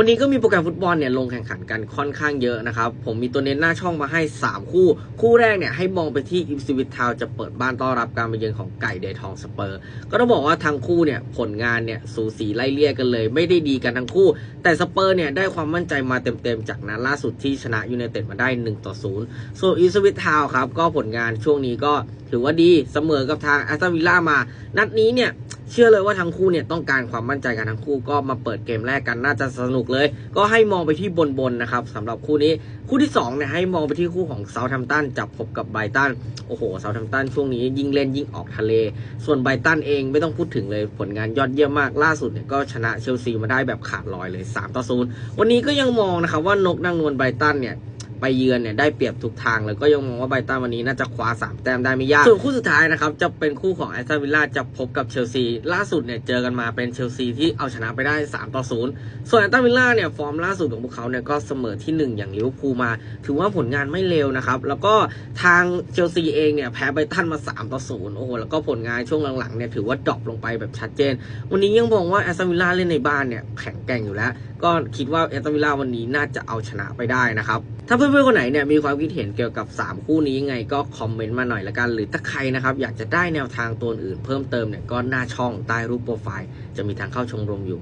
วันนี้ก็มีโปรแกรมฟุตบอลเนี่ยลงแข่งขันกันค่อนข้างเยอะนะครับ ผมมีตัวเน้นหน้าช่องมาให้ 3 คู่ คู่แรกเนี่ยให้มองไปที่อิฟซิวิททาวจะเปิดบ้านต้อนรับการมาเยือนของไก่เดทองสเปอร์ ก็ต้องบอกว่าทั้งคู่เนี่ยผลงานเนี่ยสูสีไล่เลี่ยกันเลย ไม่ได้ดีกันทั้งคู่ แต่สเปอร์เนี่ยได้ความมั่นใจมาเต็มๆ จากนัดล่าสุดที่ชนะยูไนเต็ดมาได้1ต่อ0ส่วนอิฟซิวิททาวครับก็ผลงานช่วงนี้ก็ถือว่าดีเสมอกับทางแอสตันวิลล่ามา นัดนี้เนี่ย เชื่อเลยว่าทั้งคู่เนี่ยต้องการความมั่นใจกันทั้งคู่ก็มาเปิดเกมแรกกันน่าจะสนุกเลย ก็ให้มองไปที่บนๆนะครับสำหรับคู่นี้คู่ที่2เนี่ยให้มองไปที่คู่ของเซาท์แฮมตันจับพบกับไบตันโอ้โหเซาท์แฮมตันช่วงนี้ยิ่งเล่นยิ่งออกทะเล ส่วนไบตันเองไม่ต้องพูดถึงเลยผลงานยอดเยี่ยมมากล่าสุดเนี่ยก็ชนะเชลซีมาได้แบบขาดลอยเลย3ต่อ0วันนี้ก็ยังมองนะครับว่านกนางนวลไบตันเนี่ย ไปเยือนเนี่ยได้เปรียบทุกทางเลยก็ยังมองว่าไบตันวันนี้น่าจะคว้า 3 แต้มได้ไม่ยาก ส่วนคู่สุดท้ายนะครับ จะเป็นคู่ของแอสตันวิลล่าจะพบกับเชลซี ล่าสุดเนี่ยเจอกันมาเป็นเชลซีที่เอาชนะไปได้ 3 ต่อ 0 ส่วนแอสตันวิลล่าเนี่ยฟอร์มล่าสุดของพวกเขาเนี่ยก็เสมอที่ 1 อย่างลิเวอร์พูลมา ถือว่าผลงานไม่เลวนะครับแล้วก็ทางเชลซีเองเนี่ยแพ้ไบตันมา 3 ต่อ 0 โอ้โหแล้วก็ผลงานช่วงหลังๆเนี่ยถือว่าดรอปลงไปแบบชัดเจน วันนี้ยังมองว่าแอสตันวิลล่าเล่นในบ้านเนี่ยแข็งแกร่งอยู่แล้ว ก็คิดว่าแอสตันวิลล่าวันนี้น่าจะเอาชนะไปได้นะครับ ถ้าเพื่อนๆคนไหนเนี่ยมีความคิดเห็นเกี่ยวกับ 3 คู่นี้ยังไงก็คอมเมนต์มาหน่อยละกัน หรือถ้าใครนะครับอยากจะได้แนวทางตัวอื่นเพิ่มเติมเนี่ยก็หน้าช่องใต้รูปโปรไฟล์จะมีทางเข้าชมรมอยู่